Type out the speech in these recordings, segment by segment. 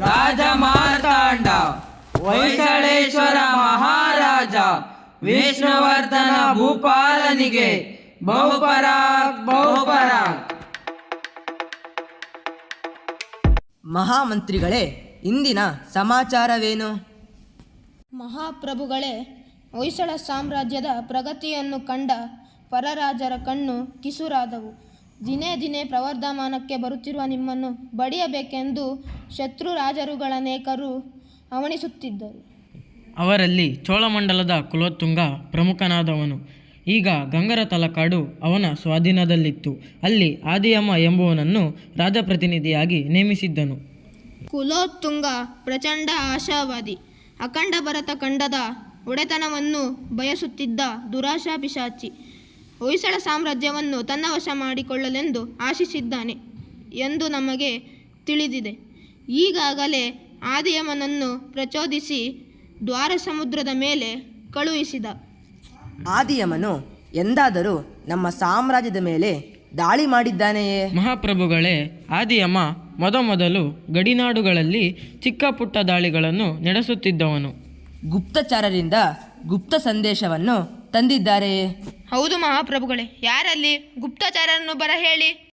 ರಾಜ ಮಾರ್ತಾಂಡ ಹೊಯ್ಸಳೇಶ್ವರ ಮಹಾರಾಜ ವಿಷ್ಣುವರ್ಧನ ಭೂಪಾಲನಿಗೆ ಬಹುಪರಾಕ್ ಬಹುಪರಾಕ್ ಮಹಾಮಂತ್ರಿಗಳೇ ಇಂದಿನ ಸಮಾಚಾರವೇನು? ಮಹಾಪ್ರಭುಗಳೇ ಹೊಯ್ಸಳ ಸಾಮ್ರಾಜ್ಯದ ಪ್ರಗತಿಯನ್ನು ಕಂಡ ಪರರಾಜರ ಕಣ್ಣು ಕಿಸುರಾದವು. ದಿನೇ ದಿನೇ ಪ್ರವರ್ಧಮಾನಕ್ಕೆ ಬರುತ್ತಿರುವ ನಿಮ್ಮನ್ನು ಬಡಿಯಬೇಕೆಂದು ಶತ್ರು ರಾಜರುಗಳನೇಕರು ಅವಣಿಸುತ್ತಿದ್ದರು ಅವರಲ್ಲಿ ಚೋಳಮಂಡಲದ ಕುಲೋತ್ತುಂಗ ಪ್ರಮುಖನಾದವನು. ಈಗ ಗಂಗರ ತಲಕಾಡು ಅವನ ಸ್ವಾಧೀನದಲ್ಲಿತ್ತು. ಅಲ್ಲಿ ಆದಿಯಮ್ಮ ಎಂಬುವನನ್ನು ರಾಜಪ್ರತಿನಿಧಿಯಾಗಿ ನೇಮಿಸಿದ್ದನು. ಕುಲೋತ್ತುಂಗ ಪ್ರಚಂಡ ಆಶಾವಾದಿ ಅಖಂಡ ಭರತ ಖಂಡದ ಒಡೆತನವನ್ನು ಬಯಸುತ್ತಿದ್ದ ದುರಾಶಾ ಪಿಶಾಚಿ ಹೊಯ್ಸಳ ಸಾಮ್ರಾಜ್ಯವನ್ನು ತನ್ನ ವಶ ಮಾಡಿಕೊಳ್ಳಲೆಂದು ಆಶಿಸಿದ್ದಾನೆ ಎಂದು ನಮಗೆ ತಿಳಿದಿದೆ. ಈಗಾಗಲೇ ಆದಿಯಮನನ್ನು ಪ್ರಚೋದಿಸಿ ದ್ವಾರ ಸಮುದ್ರದ ಮೇಲೆ ಕಳುಹಿಸಿದ. ಆದಿಯಮನು ಎಂದಾದರೂ ನಮ್ಮ ಸಾಮ್ರಾಜ್ಯದ ಮೇಲೆ ದಾಳಿ ಮಾಡಿದ್ದಾನೆಯೇ? ಮಹಾಪ್ರಭುಗಳೇ ಆದಿಯಮ ಮೊದಮೊದಲು ಗಡಿನಾಡುಗಳಲ್ಲಿ ಚಿಕ್ಕ ಪುಟ್ಟ ದಾಳಿಗಳನ್ನು ನಡೆಸುತ್ತಿದ್ದವನು. ಗುಪ್ತಚಾರರಿಂದ ಗುಪ್ತ ಸಂದೇಶವನ್ನು ತಂದಿದ್ದಾರೆಯೇ ಹೌದು ಮಹಾಪ್ರಭುಗಳೇ ಯಾರಲ್ಲಿ? ಗುಪ್ತಚಾರನ್ನು ಬರ ಹೇಳಿ.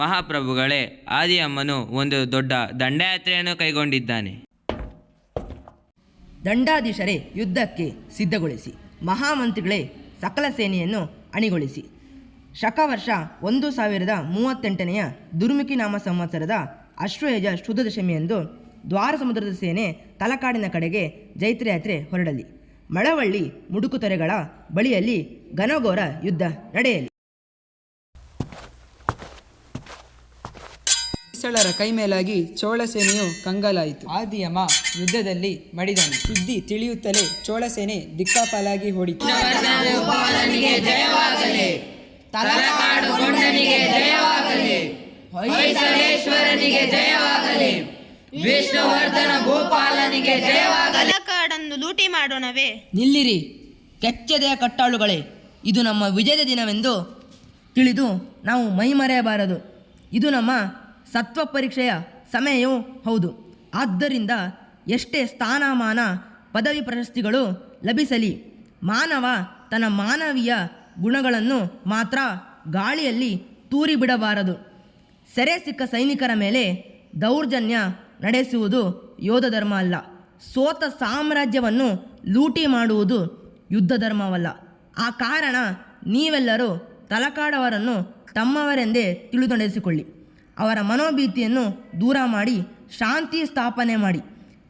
ಮಹಾಪ್ರಭುಗಳೇ ಆದಿಯಮ್ಮನು ಒಂದು ದೊಡ್ಡ ದಂಡಯಾತ್ರೆಯನ್ನು ಕೈಗೊಂಡಿದ್ದಾನೆ. ದಂಡಾಧೀಶರೇ ಯುದ್ಧಕ್ಕೆ ಸಿದ್ಧಗೊಳಿಸಿ. ಮಹಾಮಂತ್ರಿಗಳೇ ಸಕಲ ಸೇನೆಯನ್ನು ಅಣಿಗೊಳಿಸಿ. ಶಕವರ್ಷ ಒಂದು ಸಾವಿರದ ಮೂವತ್ತೆಂಟನೆಯ ದುರ್ಮುಖಿ ನಾಮ ಸಂವತ್ಸರದ ಅಶ್ವಯಜ ಶುದ್ಧ ದಶಮಿಯಂದು ದ್ವಾರ ಸಮುದ್ರದ ಸೇನೆ ತಲಕಾಡಿನ ಕಡೆಗೆ ಜೈತ್ರಯಾತ್ರೆ ಹೊರಡಲಿ. ಮಳವಳ್ಳಿ ಮುಡುಕುತೊರೆಗಳ ಬಳಿಯಲ್ಲಿ ಘನಘೋರ ಯುದ್ಧ ನಡೆಯಲಿ. ಹೊಯ್ಸಳರ ಕೈಮೇಲಾಗಿ ಚೋಳ ಸೇನೆಯು ಕಂಗಾಲಾಯಿತು. ಆದಿಯಮ ಯುದ್ಧದಲ್ಲಿ ಮಡಿದನು. ಸುದ್ದಿ ತಿಳಿಯುತ್ತಲೇ ಚೋಳ ಸೇನೆ ದಿಕ್ಕಾಪಾಲಾಗಿ ಓಡಿತು. ತಲಕಾಡನ್ನು ಲೂಟಿ ಮಾಡೋಣವೇ? ನಿಲ್ಲಿರಿ ಕೆಚ್ಚದೆಯ ಕಟ್ಟಾಳುಗಳೇ. ಇದು ನಮ್ಮ ವಿಜಯದ ದಿನವೆಂದು ತಿಳಿದು ನಾವು ಮೈಮರೆಯಬಾರದು. ಇದು ನಮ್ಮ ಸತ್ವ ಪರೀಕ್ಷೆಯ ಸಮಯವೂ ಹೌದು. ಆದ್ದರಿಂದ ಎಷ್ಟೇ ಸ್ಥಾನಮಾನ ಪದವಿ ಪ್ರಶಸ್ತಿಗಳು ಲಭಿಸಲಿ ಮಾನವ ತನ್ನ ಮಾನವೀಯ ಗುಣಗಳನ್ನು ಮಾತ್ರ ಗಾಳಿಯಲ್ಲಿ ತೂರಿ ಬಿಡಬಾರದು ಸೆರೆ ಸಿಕ್ಕ ಸೈನಿಕರ ಮೇಲೆ ದೌರ್ಜನ್ಯ ನಡೆಸುವುದು ಯೋಧ ಧರ್ಮ ಅಲ್ಲ. ಸೋತ ಸಾಮ್ರಾಜ್ಯವನ್ನು ಲೂಟಿ ಮಾಡುವುದು ಯುದ್ಧ ಧರ್ಮವಲ್ಲ ಆ ಕಾರಣ ನೀವೆಲ್ಲರೂ ತಲಕಾಡವರನ್ನು ತಮ್ಮವರೆಂದೇ ತಿಳಿದು ನಡೆಸಿಕೊಳ್ಳಿ ಅವರ ಮನೋಭೀತಿಯನ್ನು ದೂರ ಮಾಡಿ ಶಾಂತಿ ಸ್ಥಾಪನೆ ಮಾಡಿ.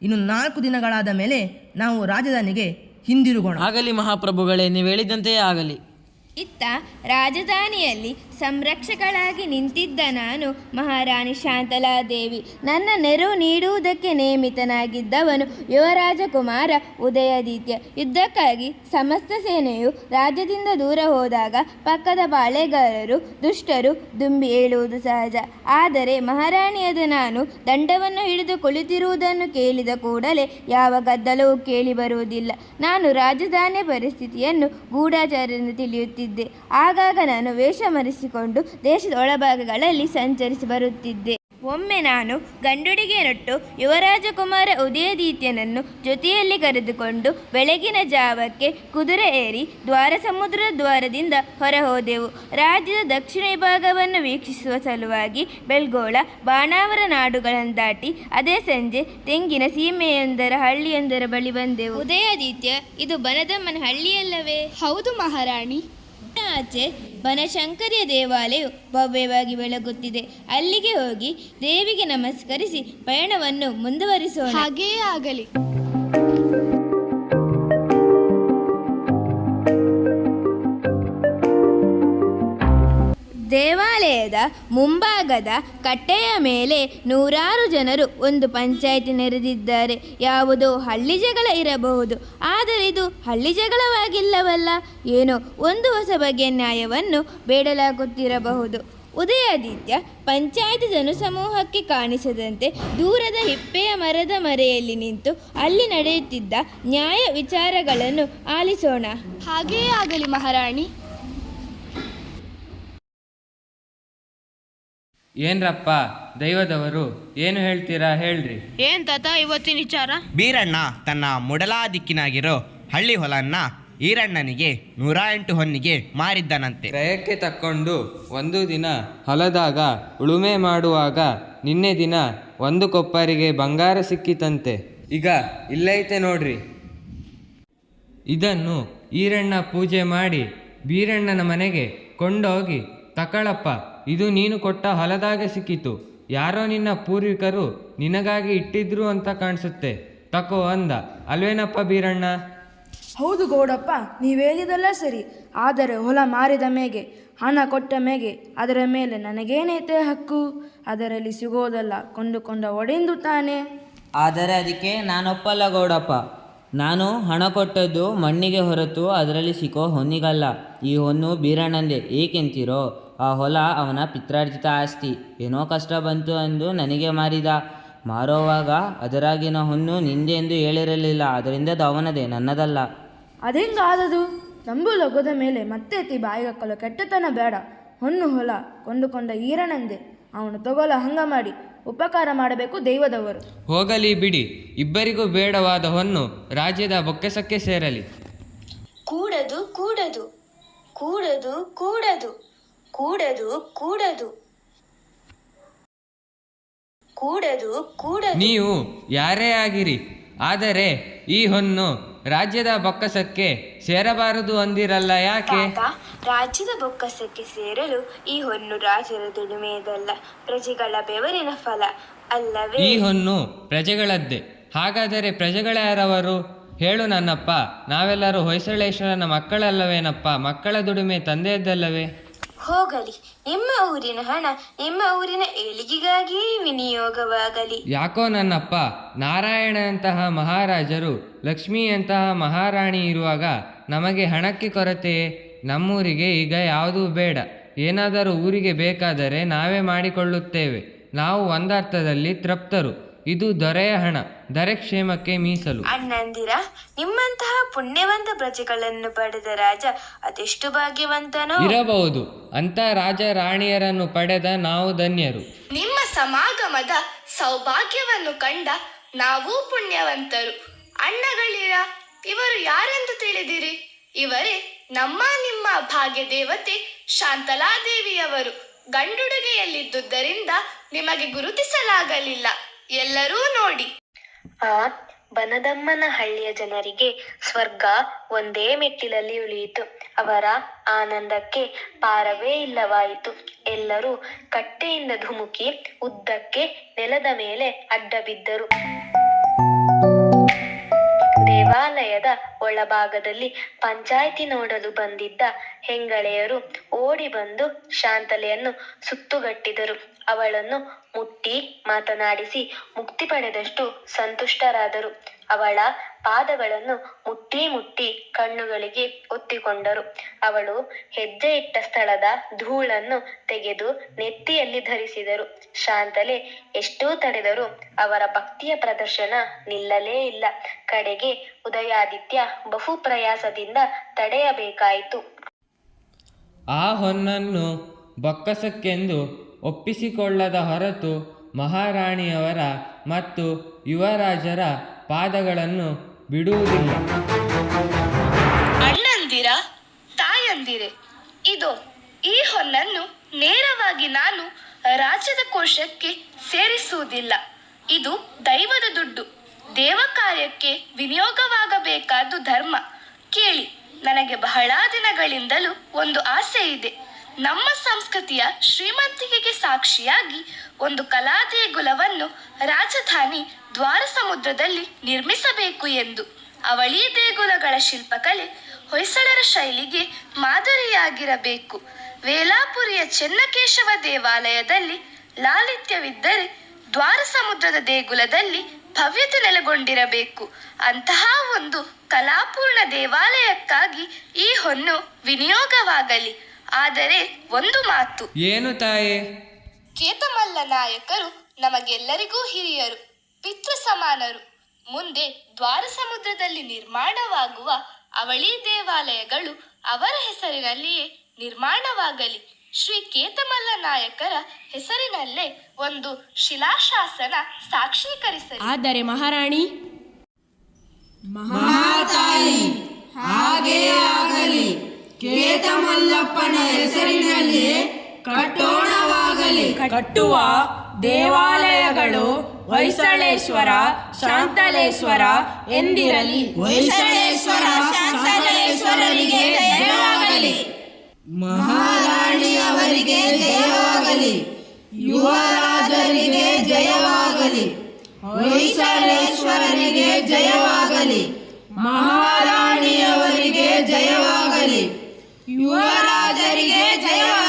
ಇನ್ನು ನಾಲ್ಕು ದಿನಗಳಾದ ಮೇಲೆ ನಾವು ರಾಜಧಾನಿಗೆ ಹಿಂದಿರುಗೋಣ. ಆಗಲಿ ಮಹಾಪ್ರಭುಗಳೇ ನೀವು ಹೇಳಿದಂತೆಯೇ ಆಗಲಿ. ಇತ್ತ ರಾಜಧಾನಿಯಲ್ಲಿ ಸಂರಕ್ಷಕಳಾಗಿ ನಿಂತಿದ್ದ ನಾನು, ಮಹಾರಾಣಿ ಶಾಂತಲಾದೇವಿ. ನನ್ನ ನೆರವು ನೀಡುವುದಕ್ಕೆ ನೇಮಿತನಾಗಿದ್ದವನು ಯುವರಾಜ ಕುಮಾರ ಉದಯಾದಿತ್ಯ. ಯುದ್ಧಕ್ಕಾಗಿ ಸಮಸ್ತ ಸೇನೆಯು ರಾಜ್ಯದಿಂದ ದೂರ ಹೋದಾಗ ಪಕ್ಕದ ಬಾಳೆಗಾರರು ದುಷ್ಟರು ದುಂಬಿ ಏಳುವುದು ಸಹಜ. ಆದರೆ ಮಹಾರಾಣಿಯಾದ ನಾನು ದಂಡವನ್ನು ಹಿಡಿದು ಕುಳಿತಿರುವುದನ್ನು ಕೇಳಿದ ಕೂಡಲೇ ಯಾವ ಗದ್ದಲವೂ ಕೇಳಿ ಬರುವುದಿಲ್ಲ. ನಾನು ರಾಜಧಾನಿ ಪರಿಸ್ಥಿತಿಯನ್ನು ಗೂಢಾಚಾರದಿಂದ ತಿಳಿಯುತ್ತಿದ್ದೆ. ಆಗಾಗ ನಾನು ವೇಷ ಮರೆಸಿಕೊಂಡು ದೇಶದ ಒಳಭಾಗಗಳಲ್ಲಿ ಸಂಚರಿಸಿ ಬರುತ್ತಿದ್ದೆ. ಒಮ್ಮೆ ನಾನು ಗಂಡುಡಿಗೆನೊಟ್ಟು ಯುವರಾಜ ಕುಮಾರ ಉದಯದೀತ್ಯನನ್ನು ಜೊತೆಯಲ್ಲಿ ಕರೆದುಕೊಂಡು ಬೆಳಗಿನ ಜಾವಕ್ಕೆ ಕುದುರೆ ಏರಿ ದ್ವಾರ ಸಮುದ್ರ ದ್ವಾರದಿಂದ ಹೊರಹೋದೆವು. ರಾಜ್ಯದ ದಕ್ಷಿಣ ವಿಭಾಗವನ್ನು ವೀಕ್ಷಿಸುವ ಸಲುವಾಗಿ ಬೆಳ್ಗೋಳ ಬಾಣಾವರ ನಾಡುಗಳನ್ನು ದಾಟಿ ಅದೇ ಸಂಜೆ ತೆಂಗಿನ ಸೀಮೆಯೊಂದರ ಹಳ್ಳಿಯೊಂದರ ಬಳಿ ಬಂದೆವು. ಉದಯಾದಿತ್ಯ ಇದು ಬನದಮ್ಮನ ಹಳ್ಳಿಯಲ್ಲವೇ? ಹೌದು ಮಹಾರಾಣಿ. ಆಚೆ ಬನಶಂಕರಿಯ ದೇವಾಲಯವು ಭವ್ಯವಾಗಿ ಬೆಳಗುತ್ತಿದೆ. ಅಲ್ಲಿಗೆ ಹೋಗಿ ದೇವಿಗೆ ನಮಸ್ಕರಿಸಿ ಪಯಣವನ್ನು ಮುಂದುವರಿಸೋಣ. ಹಾಗೆಯೇ ಆಗಲಿ. ದೇವಾಲಯದ ಮುಂಭಾಗದ ಕಟ್ಟೆಯ ಮೇಲೆ ನೂರಾರು ಜನರು ಒಂದು ಪಂಚಾಯಿತಿ ನೆರೆದಿದ್ದಾರೆ. ಯಾವುದೋ ಹಳ್ಳಿ ಜಗಳ ಇರಬಹುದು. ಆದರೆ ಇದು ಹಳ್ಳಿ ಜಗಳವಾಗಿಲ್ಲವಲ್ಲ. ಏನೋ ಒಂದು ಹೊಸ ಬಗೆಯ ನ್ಯಾಯವನ್ನು ಬೇಡಲಾಗುತ್ತಿರಬಹುದು. ಉದಯಾದಿತ್ಯ ಪಂಚಾಯತ್ ಜನಸಮೂಹಕ್ಕೆ ಕಾಣಿಸದಂತೆ ದೂರದ ಹಿಪ್ಪೆಯ ಮರದ ಮರೆಯಲ್ಲಿ ನಿಂತು ಅಲ್ಲಿ ನಡೆಯುತ್ತಿದ್ದ ನ್ಯಾಯ ವಿಚಾರಗಳನ್ನು ಆಲಿಸೋಣ. ಹಾಗೆಯೇ ಆಗಲಿ ಮಹಾರಾಣಿ. ಏನ್ರಪ್ಪ ದೈವದವರು ಏನು ಹೇಳ್ತೀರಾ ಹೇಳ್ರಿ. ಏನ್ ತಾತ ಇವತ್ತಿನ ವಿಚಾರ? ಬೀರಣ್ಣ ತನ್ನ ಮುಡಲಾ ದಿಕ್ಕಿನಾಗಿರೋ ಹಳ್ಳಿ ಹೊಲನ್ನ ಈರಣ್ಣನಿಗೆ ನೂರ ಎಂಟು ಹೊನ್ನಿಗೆ ಮಾರಿದ್ದನಂತೆ. ಕ್ರಯಕ್ಕೆ ತಕ್ಕೊಂಡು ಒಂದು ದಿನ ಹೊಲದಾಗ ಉಳುಮೆ ಮಾಡುವಾಗ ನಿನ್ನೆ ದಿನ ಒಂದು ಕೊಪ್ಪರಿಗೆ ಬಂಗಾರ ಸಿಕ್ಕಿತಂತೆ. ಈಗ ಇಲ್ಲೈತೆ ನೋಡ್ರಿ. ಇದನ್ನು ಈರಣ್ಣ ಪೂಜೆ ಮಾಡಿ ಬೀರಣ್ಣನ ಮನೆಗೆ ಕೊಂಡೋಗಿ ತಕಳಪ್ಪ. ಇದು ನೀನು ಕೊಟ್ಟ ಹೊಲದಾಗೆ ಸಿಕ್ಕಿತು. ಯಾರೋ ನಿನ್ನ ಪೂರ್ವಿಕರು ನಿನಗಾಗಿ ಇಟ್ಟಿದ್ರು ಅಂತ ಕಾಣಿಸುತ್ತೆ. ತಕೋ ಅಂದ. ಅಲ್ವೇನಪ್ಪ ಬೀರಣ್ಣ? ಹೌದು ಗೌಡಪ್ಪ ನೀವು ಹೇಳಿದಲ್ಲ ಸರಿ. ಆದರೆ ಹೊಲ ಮಾರಿದ ಮೇಗೆ ಹಣ ಕೊಟ್ಟ ಮೇಗೆ ಅದರ ಮೇಲೆ ನನಗೇನೈತೆ ಹಕ್ಕು? ಅದರಲ್ಲಿ ಸಿಗೋದಲ್ಲ ಕೊಂಡುಕೊಂಡ ಒಡೆಂದು ತಾನೆ. ಆದರೆ ಅದಕ್ಕೆ ನಾನೊಪ್ಪಲ್ಲ ಗೌಡಪ್ಪ. ನಾನು ಹಣ ಕೊಟ್ಟದ್ದು ಮಣ್ಣಿಗೆ ಹೊರತು ಅದರಲ್ಲಿ ಸಿಕ್ಕೋ ಹೊನ್ನಿಗಲ್ಲ. ಈ ಹೊನ್ನು ಬೀರಣ್ಣಂದೆ ಏಕೆಂತೀರೋ? ಆ ಹೊಲ ಅವನ ಪಿತ್ರಾರ್ಜಿತ ಆಸ್ತಿ. ಏನೋ ಕಷ್ಟ ಬಂತು ಎಂದು ನನಗೆ ಮಾರಿದ. ಮಾರೋವಾಗ ಅದರಾಗಿನ ಹೊನ್ನು ನಿಂದೆ ಎಂದು ಹೇಳಿರಲಿಲ್ಲ. ಅದರಿಂದ ಅದು ಅವನದೇ ನನ್ನದಲ್ಲ. ಅದೆಂಗಾದದು? ನಂಬು ಲಗುದ ಮೇಲೆ ಮತ್ತೆ ತಿ ಬಾಯಿಗಕ್ಕಲು ಕೆಟ್ಟತನ ಬೇಡ. ಹೊನ್ನು ಹೊಲ ಕೊಂಡುಕೊಂಡ ಈರನಂದೆ. ಅವನು ತಗೊಲ ಹಂಗ ಮಾಡಿ. ಉಪಕಾರ ಮಾಡಬೇಕು ದೈವದವರು. ಹೋಗಲಿ ಬಿಡಿ. ಇಬ್ಬರಿಗೂ ಬೇಡವಾದ ಹೊನ್ನು ರಾಜ್ಯದ ಬೊಕ್ಕಸಕ್ಕೆ ಸೇರಲಿ. ಕೂಡದು ಕೂಡದು. ಕೂಡದು ಕೂಡದು. ಕೂಡದು ಕೂಡದು. ಕೂಡದು ಕೂಡದು. ನೀವು ಯಾರೇ ಆಗಿರಿ ಆದರೆ ಈ ಹೊನ್ನು ರಾಜ್ಯದ ಬೊಕ್ಕಸಕ್ಕೆ ಸೇರಬಾರದು ಅಂದಿರಲ್ಲ ಯಾಕೆ? ತಾತ ರಾಜ್ಯದ ಬೊಕ್ಕಸಕ್ಕೆ ಸೇರಲು ಈ ಹೊನ್ನು ರಾಜರ ದುಡಿಮೆಯದಲ್ಲ ಪ್ರಜೆಗಳ ಬೆವರಿನ ಫಲ ಅಲ್ಲವೇ? ಈ ಹೊನ್ನು ಪ್ರಜೆಗಳದ್ದೇ. ಹಾಗಾದರೆ ಪ್ರಜೆಗಳ್ಯಾರವರು ಹೇಳು ನನ್ನಪ್ಪ ನಾವೆಲ್ಲರೂ ಹೊಯ್ಸಳೇಶ್ವರನ ಮಕ್ಕಳಲ್ಲವೇನಪ್ಪ ಮಕ್ಕಳ ದುಡಿಮೆ ತಂದೆಯದ್ದಲ್ಲವೇ? ಹೋಗಲಿ. ನಿಮ್ಮ ಊರಿನ ಹಣ, ನಿಮ್ಮ ಊರಿನ ಏಳಿಗೆಗಾಗಿ ವಿನಿಯೋಗವಾಗಲಿ. ಯಾಕೋ ನನ್ನಪ್ಪ ನಾರಾಯಣನಂತಹ ಮಹಾರಾಜರು, ಲಕ್ಷ್ಮಿಯಂತಹ ಮಹಾರಾಣಿ ಇರುವಾಗ ನಮಗೆ ಹಣಕ್ಕೆ ಕೊರತೆಯೇ ನಮ್ಮೂರಿಗೆ ಈಗ ಯಾವುದೂ ಬೇಡ. ಏನಾದರೂ ಊರಿಗೆ ಬೇಕಾದರೆ ನಾವೇ ಮಾಡಿಕೊಳ್ಳುತ್ತೇವೆ. ನಾವು ಒಂದರ್ಥದಲ್ಲಿ ತೃಪ್ತರು. ಇದು ದೊರೆಯ ಹಣ ದೊರೆ ಕ್ಷೇಮಕ್ಕೆ ಮೀಸಲು. ಅಣ್ಣಂದಿರ ನಿಮ್ಮಂತಹ ಪುಣ್ಯವಂತ ಪ್ರಜೆಗಳನ್ನು ಪಡೆದ ರಾಜ ಅದೆಷ್ಟು ಭಾಗ್ಯವಂತನೋ. ಇರಬಹುದು ಅಂತ ರಾಜ ರಾಣಿಯರನ್ನು ಪಡೆದ ನಾವು ಧನ್ಯರು. ನಿಮ್ಮ ಸಮಾಗಮದ ಸೌಭಾಗ್ಯವನ್ನು ಕಂಡ ನಾವು ಪುಣ್ಯವಂತರು. ಅಣ್ಣಗಳಿರ ಇವರು ಯಾರೆಂದು ತಿಳಿದಿರಿ? ಇವರೇ ನಮ್ಮ ನಿಮ್ಮ ಭಾಗ್ಯ ದೇವತೆ ಶಾಂತಲಾದೇವಿಯವರು. ಗಂಡುಡುಗೆಯಲ್ಲಿದ್ದುದರಿಂದ ನಿಮಗೆ ಗುರುತಿಸಲಾಗಲಿಲ್ಲ. ಎಲ್ಲರೂ ನೋಡಿ. ಆ ಬನದಮ್ಮನ ಹಳ್ಳಿಯ ಜನರಿಗೆ ಸ್ವರ್ಗ ಒಂದೇ ಮೆಟ್ಟಿಲಲ್ಲಿ ಉಳಿಯಿತು. ಅವರ ಆನಂದಕ್ಕೆ ಪಾರವೇ ಇಲ್ಲವಾಯಿತು. ಎಲ್ಲರೂ ಕಟ್ಟೆಯಿಂದ ಧುಮುಕಿ ಉದ್ದಕ್ಕೆ ನೆಲದ ಮೇಲೆ ಅಡ್ಡ ಬಿದ್ದರು ದೇವಾಲಯದ ಒಳಭಾಗದಲ್ಲಿ ಪಂಚಾಯಿತಿ ನೋಡಲು ಬಂದಿದ್ದ ಹೆಂಗಳೆಯರು ಓಡಿ ಬಂದು ಶಾಂತಲೆಯನ್ನು ಸುತ್ತುಗಟ್ಟಿದರು. ಅವಳನ್ನು ಮುಟ್ಟಿ ಮಾತನಾಡಿಸಿ ಮುಕ್ತಿ ಪಡೆದಷ್ಟು ಸಂತುಷ್ಟರಾದರು. ಅವಳ ಪಾದಗಳನ್ನು ಮುಟ್ಟಿ ಮುಟ್ಟಿ ಕಣ್ಣುಗಳಿಗೆ ಒತ್ತಿಕೊಂಡರು. ಅವಳು ಹೆಜ್ಜೆ ಇಟ್ಟ ಸ್ಥಳದ ಧೂಳನ್ನು ತೆಗೆದು ನೆತ್ತಿಯಲ್ಲಿ ಧರಿಸಿದರು. ಶಾಂತಲೆ ಎಷ್ಟೋ ತಡೆದರೂ ಅವರ ಭಕ್ತಿಯ ಪ್ರದರ್ಶನ ನಿಲ್ಲಲೇ ಇಲ್ಲ. ಕಡೆಗೆ ಉದಯಾದಿತ್ಯ ಬಹು ಪ್ರಯಾಸದಿಂದ ತಡೆಯಬೇಕಾಯಿತು. ಆ ಹೊನ್ನನ್ನು ಬೊಕ್ಕಸಕ್ಕೆಂದು ಒಪ್ಪಿಸಿಕೊಳ್ಳದ ಹೊರತು ಮಹಾರಾಣಿಯವರ ಮತ್ತು ಯುವರಾಜರ ಪಾದಗಳನ್ನು ಬಿಡುವುದಿಲ್ಲ. ಅಣ್ಣಂದಿರ, ತಾಯಂದಿರೆ, ಇದು, ಈ ಹೊನ್ನನ್ನು ನೇರವಾಗಿ ನಾನು ರಾಜ್ಯದ ಕೋಶಕ್ಕೆ ಸೇರಿಸುವುದಿಲ್ಲ. ಇದು ದೈವದ ದುಡ್ಡು. ದೇವ ಕಾರ್ಯಕ್ಕೆ ವಿನಿಯೋಗವಾಗಬೇಕಾದ್ದು ಧರ್ಮ. ಕೇಳಿ, ನನಗೆ ಬಹಳ ದಿನಗಳಿಂದಲೂ ಒಂದು ಆಸೆ ಇದೆ ನಮ್ಮ ಸಂಸ್ಕೃತಿಯ ಶ್ರೀಮಂತಿಕೆಗೆ ಸಾಕ್ಷಿಯಾಗಿ ಒಂದು ಕಲಾ ದೇಗುಲವನ್ನು ರಾಜಧಾನಿ ದ್ವಾರ ಸಮುದ್ರದಲ್ಲಿ ನಿರ್ಮಿಸಬೇಕು ಎಂದು ಅವಳಿ ದೇಗುಲಗಳ ಶಿಲ್ಪಕಲೆ ಹೊಯ್ಸಳರ ಶೈಲಿಗೆ ಮಾದರಿಯಾಗಿರಬೇಕು. ವೇಲಾಪುರಿಯ ಚೆನ್ನಕೇಶವ ದೇವಾಲಯದಲ್ಲಿ ಲಾಲಿತ್ಯವಿದ್ದರೆ ದ್ವಾರ ಸಮುದ್ರದ ದೇಗುಲದಲ್ಲಿ ಭವ್ಯತೆ ನೆಲೆಗೊಂಡಿರಬೇಕು. ಅಂತಹ ಒಂದು ಕಲಾಪೂರ್ಣ ದೇವಾಲಯಕ್ಕಾಗಿ ಈ ಹೊನ್ನು ವಿನಿಯೋಗವಾಗಲಿ. ಆದರೆ ಒಂದು ಮಾತು. ಏನು ತಾಯೇ? ಕೇತಮಲ್ಲ ನಾಯಕರು ನಮಗೆಲ್ಲರಿಗೂ ಹಿರಿಯರು ಪಿತೃ ಸಮಾನರು. ಮುಂದೆ ದ್ವಾರ ಸಮುದ್ರದಲ್ಲಿ ನಿರ್ಮಾಣವಾಗುವ ಅವಳಿ ದೇವಾಲಯಗಳು ಅವರ ಹೆಸರಿನಲ್ಲಿಯೇ ನಿರ್ಮಾಣವಾಗಲಿ. ಶ್ರೀ ಕೇತಮಲ್ಲ ನಾಯಕರ ಹೆಸರಿನಲ್ಲೇ ಒಂದು ಶಿಲಾಶಾಸನ ಸಾಕ್ಷೀಕರಿಸಲಿ. ಆದರೆ ಮಹಾರಾಣಿ ಕಟ್ಟುವ ದೇವಾಲಯಗಳು ಹೊಯ್ಸಳೇಶ್ವರ, ಶಾಂತಲೇಶ್ವರ ಎಂದಿರಲಿ. ಹೊಯ್ಸಳೇಶ್ವರ, ಶಾಂತಲೇಶ್ವರರಿಗೆ ಜಯವಾಗಲಿ. ಮಹಾರಾಣಿಯವರಿಗೆ ಜಯವಾಗಲಿ. ಯುವರಾಜರಿಗೆ ಜಯವಾಗಲಿ. ಹೊಯ್ಸಳೇಶ್ವರರಿಗೆ ಜಯವಾಗಲಿ. ಮಹಾರಾಣಿಯವರಿಗೆ ಜಯವಾಗಲಿ. ಯುವರಾಜರಿಗೆ ಜಯವಾಗಲಿ